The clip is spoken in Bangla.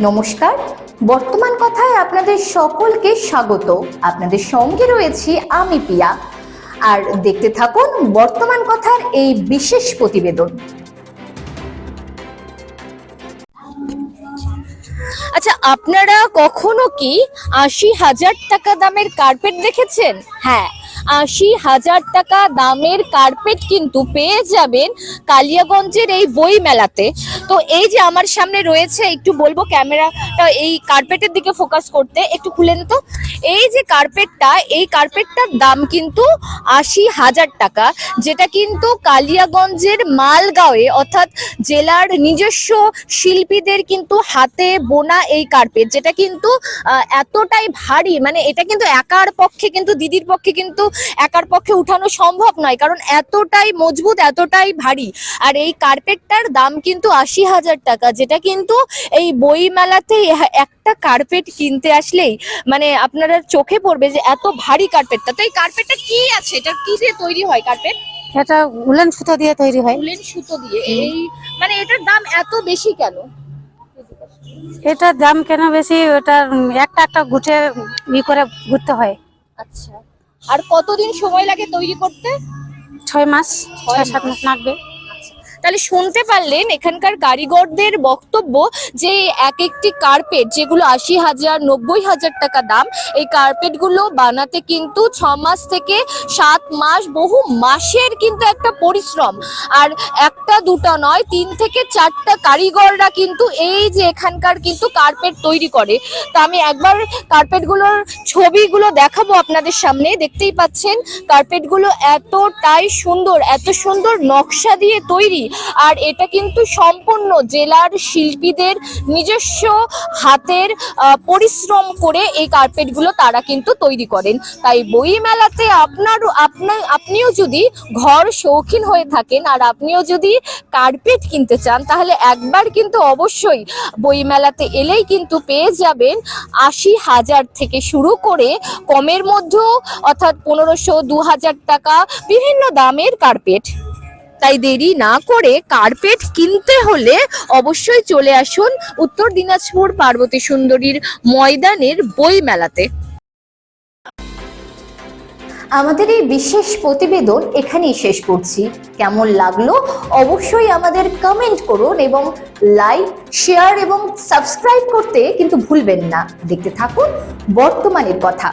নমস্কার। বর্তমান কথায় আপনাদের সকলকে স্বাগত। আপনাদের সঙ্গে রয়েছি আমি পিয়া। আর দেখতে থাকুন বর্তমান কথার এই বিশেষ প্রতিবেদন। আচ্ছা আপনারা কখনো কি আশি হাজার টাকা দামের কার্পেট দেখেছেন? হ্যাঁ আশি হাজার টাকা দামের কার্পেট কিন্তু পেয়ে যাবেন কালিয়াগঞ্জের এই বই মেলাতে। তো এই যে আমার সামনে রয়েছে, একটু বলব ক্যামেরাটা এই কার্পেটের দিকে ফোকাস করতে। একটু খুলে তো। এই যে কার্পেটটা এই কার্পেটটার দাম কিন্তু আশি হাজার টাকা, যেটা কিন্তু কালিয়াগঞ্জের মালগাঁওয়ে, অর্থাৎ জেলার নিজস্ব শিল্পীদের কিন্তু হাতে বোনা এই কার্পেট যেটা কিন্তু এতটাই ভারী মানে এটা কিন্তু একার পক্ষে কিন্তু, দিদির পক্ষে কিন্তু একার পক্ষে উঠানো সম্ভব নয়, কারণ এতটাই মজবুত, এতটাই ভারী। আর এই কার্পেটটার দাম কিন্তু আশি হাজার টাকা, যেটা কিন্তু এই বই মেলাতে একটা কার্পেট কিনতে আসলেই মানে আপনারা চোখে পড়বে যে এত ভারী কার্পেটটা তো এই কার্পেটটা কি আছে? এটা কি দিয়ে তৈরি হয় কার্পেট এটা উলেন সুতো দিয়ে তৈরি হয়। উলেন সুতো দিয়ে। এই মানে এটার দাম এত বেশি কেন? এটার দাম কেন বেশি? ওটা একটা একটা গুটে ই করে ঘুরতে হয়। আচ্ছা। আর কতদিন সময় লাগে তৈরি করতে? ছয় মাস ছয় সাত। মাস। লাগবে। তাহলে শুনতে পারলেন এখানকার কারিগরদের বক্তব্য যে এক একটি কার্পেট যেগুলো আশি হাজার, নব্বই হাজার টাকা দাম, এই কার্পেটগুলো বানাতে কিন্তু ছ মাস থেকে সাত মাস, বহু মাসের কিন্তু একটা পরিশ্রম। আর একটা দুটো নয়, তিন থেকে চারটা কারিগররা কিন্তু এই যে এখানকার কিন্তু কার্পেট তৈরি করে। তা আমি একবার কার্পেটগুলোর ছবিগুলো দেখাবো আপনাদের সামনে। দেখতেই পাচ্ছেন কার্পেটগুলো এতটাই সুন্দর, এত সুন্দর নকশা দিয়ে তৈরি। আর এটা কিন্তু সম্পূর্ণ জেলার শিল্পীদের নিজস্ব হাতের পরিশ্রম করে এই কার্পেটগুলো তারা কিন্তু তৈরি করেন। তাই বই মেলাতে আপনার আপনার আপনিও যদি ঘর শৌখিন হয়ে থাকেন আর আপনিও যদি কার্পেট কিনতে চান, তাহলে একবার কিন্তু অবশ্যই বই মেলাতে এলেই কিন্তু পেয়ে যাবেন আশি হাজার থেকে শুরু করে কমের মধ্যেও অর্থাৎ পনেরোশো দু হাজার টাকা বিভিন্ন দামের কার্পেট তাই দেরি না করে কার্পেট কিনতে হলে অবশ্যই চলে আসুন উত্তর দিনাজপুর পার্বতী সুন্দরীর ময়দানের বই মেলাতে। আমাদের এই বিশেষ প্রতিবেদন এখানেই শেষ করছি। কেমন লাগল অবশ্যই আমাদের কমেন্ট করুন এবং লাইক শেয়ার এবং সাবস্ক্রাইব করতে কিন্তু ভুলবেন না। দেখতে থাকুন বর্তমানের কথা।